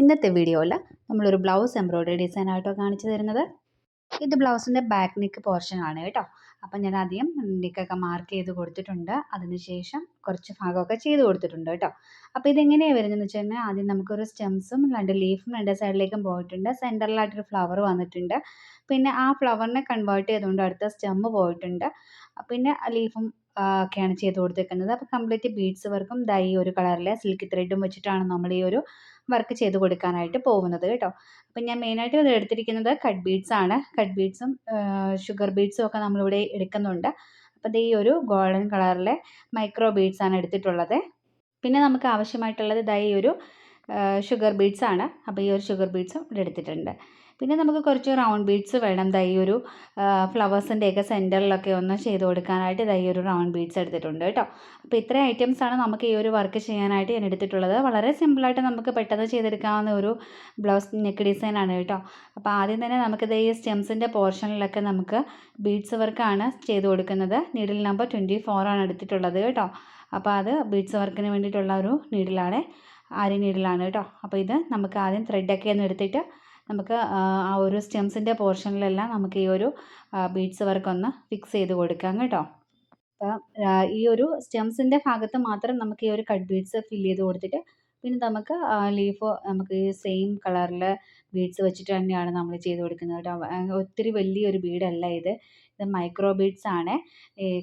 ഇന്നത്തെ വീഡിയോയിൽ നമ്മളൊരു ബ്ലൗസ് എംബ്രോയ്ഡറി ഡിസൈൻ ആയിട്ടോ കാണിച്ചു തരുന്നത്. ഇത് ബ്ലൗസിന്റെ ബാക്ക് നെക്ക് പോർഷൻ ആണ് കേട്ടോ. അപ്പം ഞാൻ ആദ്യം നെക്കൊക്കെ മാർക്ക് ചെയ്ത് കൊടുത്തിട്ടുണ്ട്. അതിനുശേഷം കുറച്ച് ഭാഗമൊക്കെ ചെയ്ത് കൊടുത്തിട്ടുണ്ട് കേട്ടോ. അപ്പോൾ ഇതെങ്ങനെയാണ് വരുന്നതെന്ന് വെച്ച് കഴിഞ്ഞാൽ ആദ്യം നമുക്കൊരു സ്റ്റെംസും രണ്ട് ലീഫും രണ്ട് സൈഡിലേക്കും പോയിട്ടുണ്ട്. സെന്ററിലായിട്ടൊരു ഫ്ലവർ വന്നിട്ടുണ്ട്. പിന്നെ ആ ഫ്ലവറിനെ കൺവേർട്ട് ചെയ്തുകൊണ്ട് അടുത്ത സ്റ്റെം പോയിട്ടുണ്ട്. പിന്നെ ലീഫും ഒക്കെയാണ് ചെയ്ത് കൊടുത്തേക്കുന്നത്. അപ്പോൾ കംപ്ലീറ്റ് ബീഡ്സ് വർക്കും ഈ ഒരു കളറിലെ സിൽക്ക് ത്രെഡും വെച്ചിട്ടാണ് നമ്മൾ ഈ ഒരു വർക്ക് ചെയ്ത് കൊടുക്കാനായിട്ട് പോകുന്നത് കേട്ടോ. അപ്പം ഞാൻ മെയിനായിട്ട് ഇത് എടുത്തിരിക്കുന്നത് കട്ട് ബീഡ്സ് ആണ്. കട്ട് ബീഡ്സും ഷുഗർ ബീഡ്സും ഒക്കെ നമ്മളിവിടെ എടുക്കുന്നുണ്ട്. അപ്പോൾ ഈ ഒരു ഗോൾഡൻ കളറിലെ മൈക്രോ ബീഡ്സ് ആണ് എടുത്തിട്ടുള്ളത്. പിന്നെ നമുക്ക് ആവശ്യമായിട്ടുള്ളത് ഇതായി ഒരു ഷുഗർ ബീഡ്സ് ആണ്. അപ്പോൾ ഈ ഒരു ഷുഗർ ബീഡ്സും ഇവിടെ എടുത്തിട്ടുണ്ട്. പിന്നെ നമുക്ക് കുറച്ച് റൗണ്ട് ബീഡ്സ് വേണം. ദൈ ഒരു ഫ്ലവേഴ്സിന്റെയൊക്കെ സെന്ററിലൊക്കെ ഒന്ന് ചെയ്ത് കൊടുക്കാനായിട്ട് ദൈ ഒരു റൗണ്ട് ബീഡ്സ് എടുത്തിട്ടുണ്ട് കേട്ടോ. അപ്പോൾ ഇത്രയും ഐറ്റംസാണ് നമുക്ക് ഈ ഒരു വർക്ക് ചെയ്യാനായിട്ട് ഞാൻ എടുത്തിട്ടുള്ളത്. വളരെ സിമ്പിളായിട്ട് നമുക്ക് പെട്ടെന്ന് ചെയ്തെടുക്കാവുന്ന ഒരു ബ്ലൗസ് നെക്ക് ഡിസൈൻ ആണ് കേട്ടോ. അപ്പോൾ ആദ്യം തന്നെ നമുക്കിത് ഈ സ്റ്റെംസിന്റെ പോർഷനിലൊക്കെ നമുക്ക് ബീഡ്സ് വർക്കാണ് ചെയ്ത് കൊടുക്കുന്നത്. നീഡിൽ നമ്പർ ട്വന്റി ആണ് എടുത്തിട്ടുള്ളത് കേട്ടോ. അപ്പോൾ അത് ബീഡ്സ് വർക്കിന് വേണ്ടിയിട്ടുള്ള ഒരു നീഡിലാണ് ആരി നീഡിലാണ് കേട്ടോ. അപ്പോൾ ഇത് നമുക്ക് ആദ്യം ത്രെഡൊക്കെ ഒന്ന് എടുത്തിട്ട് നമുക്ക് ആ ഒരു സ്റ്റെംസിന്റെ പോർഷനിലെല്ലാം നമുക്ക് ഈ ഒരു ബീഡ്സ് വർക്ക് ഒന്ന് ഫിക്സ് ചെയ്ത് കൊടുക്കാം കേട്ടോ. അപ്പം ഈ ഒരു സ്റ്റെംസിന്റെ ഭാഗത്ത് മാത്രം നമുക്ക് ഈ ഒരു കട്ട് ബീഡ്സ് ഫില്ല് ചെയ്ത് കൊടുത്തിട്ട് പിന്നെ നമുക്ക് ലീഫ് നമുക്ക് ഈ സെയിം കളറിൽ ബീഡ്സ് വെച്ചിട്ട് തന്നെയാണ് നമ്മൾ ചെയ്ത് കൊടുക്കുന്നത് കേട്ടോ. ഒത്തിരി വലിയൊരു ബീഡല്ല ഇത്. ഇത് മൈക്രോ ബീഡ്സ് ആണ്.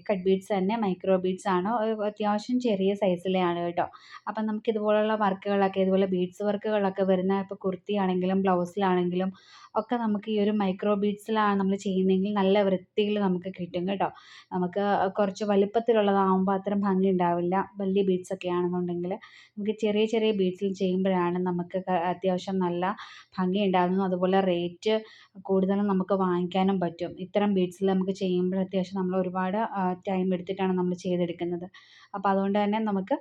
കട്ട് ബീഡ്സ് തന്നെ മൈക്രോ ബീഡ്സ് ആണ്. അത്യാവശ്യം ചെറിയ സൈസിലെയാണ് കേട്ടോ. അപ്പം നമുക്ക് ഇതുപോലുള്ള വർക്കുകളൊക്കെ ഇതുപോലെ ബീഡ്സ് വർക്കുകളൊക്കെ വരുന്ന ഇപ്പോൾ കുർത്തി ആണെങ്കിലും ബ്ലൗസിലാണെങ്കിലും ഒക്കെ നമുക്ക് ഈ ഒരു മൈക്രോ ബീഡ്സിലാണ് നമ്മൾ ചെയ്യുന്നതെങ്കിൽ നല്ല വൃത്തിയിൽ നമുക്ക് കിട്ടും കേട്ടോ. നമുക്ക് കുറച്ച് വലിപ്പത്തിലുള്ളതാകുമ്പോൾ അത്രയും ഭംഗി ഉണ്ടാവില്ല. വലിയ ബീഡ്സ് ഒക്കെ ആണെന്നുണ്ടെങ്കിൽ നമുക്ക് ചെറിയ ചെറിയ ബീഡ്സിൽ ചെയ്യുമ്പോഴാണ് നമുക്ക് അത്യാവശ്യം നല്ല ഭംഗി ഉണ്ടാകുന്നതും അതുപോലെ റേറ്റ് കൂടുതലും നമുക്ക് വാങ്ങിക്കാനും പറ്റും. ഇത്തരം ബീഡ്സിൽ നമുക്ക് ചെയ്യുമ്പോൾ അത്യാവശ്യം നമ്മൾ ഒരുപാട് ടൈം എടുത്തിട്ടാണ് നമ്മൾ ചെയ്തെടുക്കുന്നത്. അപ്പം അതുകൊണ്ട് തന്നെ നമുക്ക്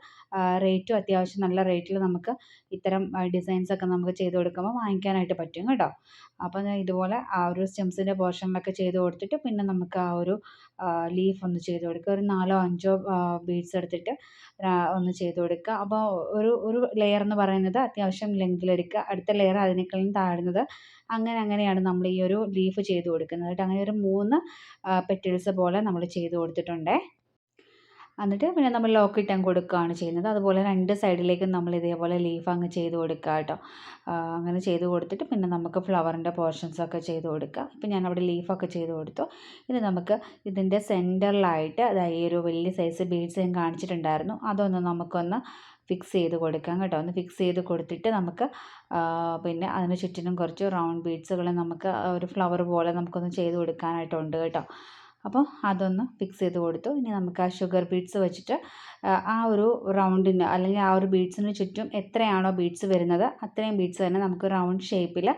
റേറ്റും അത്യാവശ്യം നല്ല റേറ്റിൽ നമുക്ക് ഇത്തരം ഡിസൈൻസൊക്കെ നമുക്ക് ചെയ്ത് കൊടുക്കുമ്പോൾ വാങ്ങിക്കാനായിട്ട് പറ്റും കേട്ടോ. അപ്പോൾ ഇതുപോലെ ആ ഒരു സ്റ്റെംസിന്റെ പോർഷനിലൊക്കെ ചെയ്ത് കൊടുത്തിട്ട് പിന്നെ നമുക്ക് ആ ഒരു ലീഫ് ഒന്ന് ചെയ്ത് കൊടുക്കുക. ഒരു നാലോ അഞ്ചോ ബീഡ്സ് എടുത്തിട്ട് ഒന്ന് ചെയ്ത് കൊടുക്കുക. അപ്പോൾ ഒരു ഒരു ലെയർ എന്ന് പറയുന്നത് അത്യാവശ്യം ലെങ്തിലെടുക്കുക അടുത്ത ലെയർ അതിനേക്കാളും താഴ്ന്നത് അങ്ങനെ അങ്ങനെയാണ് നമ്മൾ ഈ ഒരു ലീഫ് ചെയ്ത് കൊടുക്കുന്നത് അങ്ങനെ ഒരു മൂന്ന് പെറ്റിൽസ് പോലെ നമ്മൾ ചെയ്ത് കൊടുത്തിട്ടുണ്ടേ. എന്നിട്ട് പിന്നെ നമ്മൾ ലോക്ക് അങ്ങ് കൊടുക്കുകയാണ് ചെയ്യുന്നത്. അതുപോലെ രണ്ട് സൈഡിലേക്കും നമ്മൾ ഇതേപോലെ ലീഫ് അങ്ങ് ചെയ്ത് കൊടുക്കുക കേട്ടോ. അങ്ങനെ ചെയ്ത് കൊടുത്തിട്ട് പിന്നെ നമുക്ക് ഫ്ലവറിന്റെ പോർഷൻസൊക്കെ ചെയ്ത് കൊടുക്കുക. ഇപ്പം ഞാൻ അവിടെ ലീഫൊക്കെ ചെയ്ത് കൊടുത്തു. ഇനി നമുക്ക് ഇതിന്റെ സെന്ററിലായിട്ട് അതായത് ഈ ഒരു വലിയ സൈസ് ബീഡ്സ് ഞാൻ കാണിച്ചിട്ടുണ്ടായിരുന്നു. അതൊന്ന് നമുക്കൊന്ന് ഫിക്സ് ചെയ്ത് കൊടുക്കാം കേട്ടോ. ഒന്ന് ഫിക്സ് ചെയ്ത് കൊടുത്തിട്ട് നമുക്ക് പിന്നെ അതിന് ചുറ്റിനും കുറച്ച് റൗണ്ട് ബീഡ്സുകൾ നമുക്ക് ഒരു ഫ്ലവർ പോലെ നമുക്കൊന്ന് ചെയ്ത് കൊടുക്കാനായിട്ടുണ്ട് കേട്ടോ. അപ്പോൾ അതൊന്ന് ഫിക്സ് ചെയ്ത് കൊടുത്തു. ഇനി നമുക്ക് ആ ഷുഗർ ബീഡ്സ് വെച്ചിട്ട് ആ ഒരു റൗണ്ടിന് അല്ലെങ്കിൽ ആ ഒരു ബീഡ്സിന് ചുറ്റും എത്രയാണോ ബീഡ്സ് വരുന്നത് അത്രയും ബീഡ്സ് തന്നെ നമുക്ക് റൗണ്ട് ഷേപ്പിൽ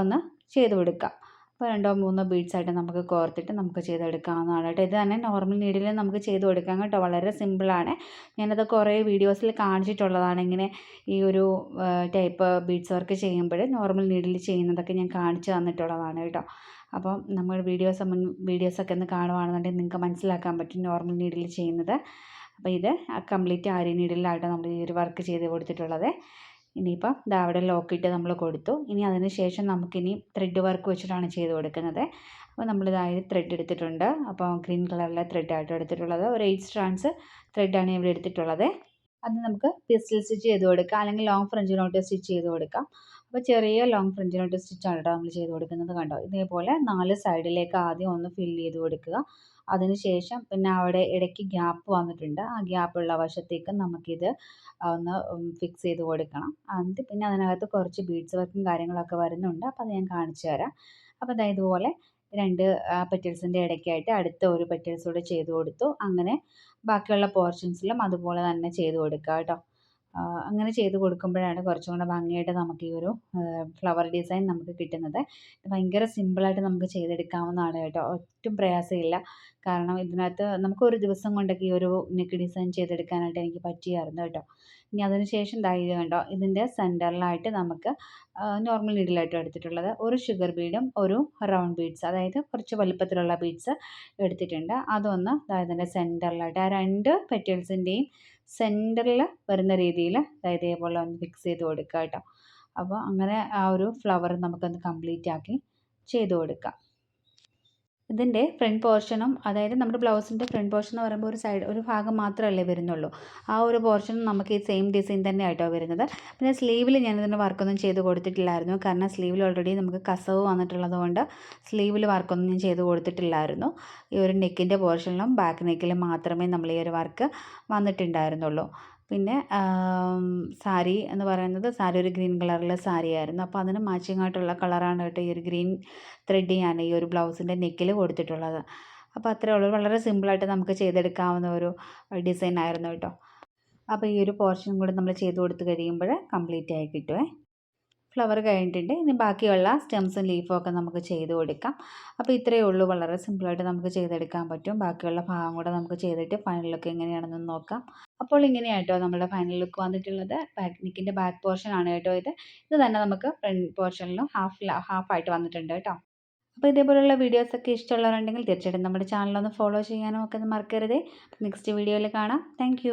ഒന്ന് ചെയ്ത് കൊടുക്കാം. അപ്പോൾ രണ്ടോ മൂന്നോ ബീഡ്സ് ആയിട്ട് നമുക്ക് കോർത്തിട്ട് നമുക്ക് ചെയ്തെടുക്കാവുന്നതാണ് കേട്ടോ. ഇത് തന്നെ നോർമൽ നീഡിൽ നമുക്ക് ചെയ്ത് കൊടുക്കാം കേട്ടോ. വളരെ സിമ്പിളാണ് ഞാനത് കുറേ വീഡിയോസിൽ കാണിച്ചിട്ടുള്ളതാണ്. ഇങ്ങനെ ഈ ഒരു ടൈപ്പ് ബീഡ്സ് വർക്ക് ചെയ്യുമ്പോൾ നോർമൽ നീഡിൽ ചെയ്യുന്നതൊക്കെ ഞാൻ കാണിച്ചു തന്നിട്ടുള്ളതാണ് കേട്ടോ. അപ്പം നമ്മൾ വീഡിയോസ് മുൻ വീഡിയോസൊക്കെ ഒന്ന് കാണുവാണെന്നുണ്ടെങ്കിൽ നിങ്ങൾക്ക് മനസ്സിലാക്കാൻ പറ്റും നോർമൽ നീഡിൽ ചെയ്യുന്നത്. അപ്പോൾ ഇത് കംപ്ലീറ്റ് ആരി നീഡിലായിട്ട് നമ്മൾ ഈ ഒരു വർക്ക് ചെയ്ത് കൊടുത്തിട്ടുള്ളത്. ഇനിയിപ്പം ഇതാ അവിടെ ലോക്കിട്ട് നമ്മൾ കൊടുത്തു. ഇനി അതിന് ശേഷം നമുക്കിനി ത്രെഡ് വർക്ക് വെച്ചിട്ടാണ് ചെയ്ത് കൊടുക്കുന്നത്. അപ്പോൾ നമ്മളിതായത് ത്രെഡ് എടുത്തിട്ടുണ്ട്. അപ്പോൾ ഗ്രീൻ കളറിലെ ത്രെഡായിട്ട് എടുത്തിട്ടുള്ളത്. ഒരു എയ്റ്റ് സ്ട്രാൻസ് ത്രെഡാണ് ഇവിടെ എടുത്തിട്ടുള്ളത്. അത് നമുക്ക് പിസ്റ്റൽ സ്റ്റിച്ച് ചെയ്ത് കൊടുക്കാം. അല്ലെങ്കിൽ ലോങ് ഫ്രഞ്ച് നോട്ട് സ്റ്റിച്ച് ചെയ്ത് കൊടുക്കാം. അപ്പോൾ ചെറിയ ലോങ് ഫ്രഞ്ചിനോട്ട് സ്റ്റിച്ചാണ് കേട്ടോ നമ്മൾ ചെയ്ത് കൊടുക്കുന്നത് കണ്ടോ? ഇതേപോലെ നാല് സൈഡിലേക്ക് ആദ്യം ഒന്ന് ഫിൽ ചെയ്ത് കൊടുക്കുക. അതിനുശേഷം പിന്നെ അവിടെ ഇടയ്ക്ക് ഗ്യാപ്പ് വന്നിട്ടുണ്ട്. ആ ഗ്യാപ്പുള്ള വശത്തേക്ക് നമുക്കിത് ഒന്ന് ഫിക്സ് ചെയ്ത് കൊടുക്കണം. എന്നിട്ട് പിന്നെ അതിനകത്ത് കുറച്ച് ബീഡ്സ് വർക്കും കാര്യങ്ങളൊക്കെ വരുന്നുണ്ട്. അപ്പോൾ അത് ഞാൻ കാണിച്ചു തരാം. അപ്പോൾ അതായത് ഇതുപോലെ രണ്ട് പെറ്റൽസിന്റെ ഇടയ്ക്കായിട്ട് അടുത്ത ഒരു പെറ്റൽസ് കൂടെ ചെയ്ത് കൊടുത്തു. അങ്ങനെ ബാക്കിയുള്ള പോർഷൻസിലും അതുപോലെ തന്നെ ചെയ്ത് കൊടുക്കുക കേട്ടോ അങ്ങനെ ചെയ്ത് കൊടുക്കുമ്പോഴാണ് കുറച്ചും കൂടെ ഭംഗിയായിട്ട് നമുക്ക് ഈ ഒരു ഫ്ലവർ ഡിസൈൻ നമുക്ക് കിട്ടുന്നത്. ഭയങ്കര സിമ്പിളായിട്ട് നമുക്ക് ചെയ്തെടുക്കാവുന്നതാണ് കേട്ടോ. ഒട്ടും പ്രയാസമില്ല. കാരണം ഇതിനകത്ത് നമുക്ക് ഒരു ദിവസം കൊണ്ടൊക്കെ ഈ ഒരു നെക്ക് ഡിസൈൻ ചെയ്തെടുക്കാനായിട്ട് എനിക്ക് പറ്റിയായിരുന്നു കേട്ടോ. ഇനി അതിനുശേഷം ഇത് കണ്ടോ? ഇതിന്റെ സെന്ററിലായിട്ട് നമുക്ക് നോർമൽ നീഡിലായിട്ട് എടുത്തിട്ടുള്ളത്. ഒരു ഷുഗർ ബീഡും ഒരു റൗണ്ട് ബീഡ്സ് അതായത് കുറച്ച് വലുപ്പത്തിലുള്ള ബീഡ്സ് എടുത്തിട്ടുണ്ട്. അതൊന്ന് ഇതിന്റെ സെന്ററിലായിട്ട് ആ രണ്ട് പെറ്റൽസിന്റെയും സെന്ററിൽ വരുന്ന രീതിയിൽ അതായത് ഇതേപോലെ ഒന്ന് ഫിക്സ് ചെയ്ത് കൊടുക്കുക കേട്ടോ അപ്പോൾ അങ്ങനെ ആ ഒരു ഫ്ലവർ നമുക്കൊന്ന് കംപ്ലീറ്റ് ആക്കി ചെയ്ത് കൊടുക്കാം. ഇതിന്റെ ഫ്രണ്ട് പോർഷനും അതായത് നമ്മുടെ ബ്ലൗസിന്റെ ഫ്രണ്ട് പോർഷൻ എന്ന് പറയുമ്പോൾ ഒരു സൈഡ് ഒരു ഭാഗം മാത്രമല്ലേ വരുന്നുള്ളൂ. ആ ഒരു പോർഷനും നമുക്ക് ഈ സെയിം ഡിസൈൻ തന്നെ ആയിട്ടോ വരുന്നത്. പിന്നെ സ്ലീവിൽ ഇതിന് വർക്കൊന്നും ചെയ്ത് കൊടുത്തിട്ടില്ലായിരുന്നു. കാരണം സ്ലീവിൽ ഓൾറെഡി നമുക്ക് കസവ് വന്നിട്ടുള്ളതുകൊണ്ട് സ്ലീവിൽ വർക്കൊന്നും ഞാൻ ചെയ്ത് കൊടുത്തിട്ടില്ലായിരുന്നു. ഈ ഒരു നെക്കിന്റെ പോർഷനിലും ബാക്ക് നെക്കിലും മാത്രമേ നമ്മൾ ഈ ഒരു വർക്ക് വന്നിട്ടുണ്ടായിരുന്നുള്ളൂ. പിന്നെ സാരി എന്ന് പറയുന്നത് സാരി ഒരു ഗ്രീൻ കളറിലെ സാരി ആയിരുന്നു അപ്പോൾ അതിന് മാച്ചിങ് ആയിട്ടുള്ള കളറാണ് കേട്ടോ ഈ ഒരു ഗ്രീൻ ത്രെഡ് ഞാൻ ഈ ഒരു ബ്ലൗസിന്റെ നെക്കിൽ കൊടുത്തിട്ടുള്ളത്. അപ്പോൾ അത്രേ ഉള്ളൂ. വളരെ സിമ്പിളായിട്ട് നമുക്ക് ചെയ്തെടുക്കാവുന്ന ഒരു ഡിസൈൻ ആയിരുന്നു കേട്ടോ. അപ്പോൾ ഈ ഒരു പോർഷൻ കൂടെ നമ്മൾ ചെയ്ത് കൊടുത്ത് കഴിയുമ്പോൾ കംപ്ലീറ്റ് ആയി കിട്ടുമേ ഫ്ലവർ കഴിഞ്ഞിട്ടുണ്ട്. ഇനി ബാക്കിയുള്ള സ്റ്റെംസും ലീഫും ഒക്കെ നമുക്ക് ചെയ്ത് കൊടുക്കാം. അപ്പോൾ ഇത്രയേ ഉള്ളൂ. വളരെ സിമ്പിളായിട്ട് നമുക്ക് ചെയ്തെടുക്കാൻ പറ്റും. ബാക്കിയുള്ള ഭാഗം കൂടെ നമുക്ക് ചെയ്തിട്ട് ഫൈനൽ ലുക്ക് എങ്ങനെയാണെന്ന് നോക്കാം. അപ്പോൾ ഇങ്ങനെയാട്ടോ നമ്മുടെ ഫൈനൽ ലുക്ക് വന്നിട്ടുള്ളത്. ബാക്ക് നിക്കിന്റെ ബാക്ക് പോർഷൻ ആണ് കേട്ടോ ഇത്. ഇത് തന്നെ നമുക്ക് ഫ്രണ്ട് പോർഷനിലും ഹാഫ് ഹാഫായിട്ട് വന്നിട്ടുണ്ട് കേട്ടോ. അപ്പോൾ ഇതേപോലുള്ള വീഡിയോസൊക്കെ ഇഷ്ടമുള്ളവരുണ്ടെങ്കിൽ തീർച്ചയായിട്ടും നമ്മുടെ ചാനലൊന്ന് ഫോളോ ചെയ്യാനും ഒക്കെ മറക്കരുതേ. നെക്സ്റ്റ് വീഡിയോയിൽ കാണാം. താങ്ക്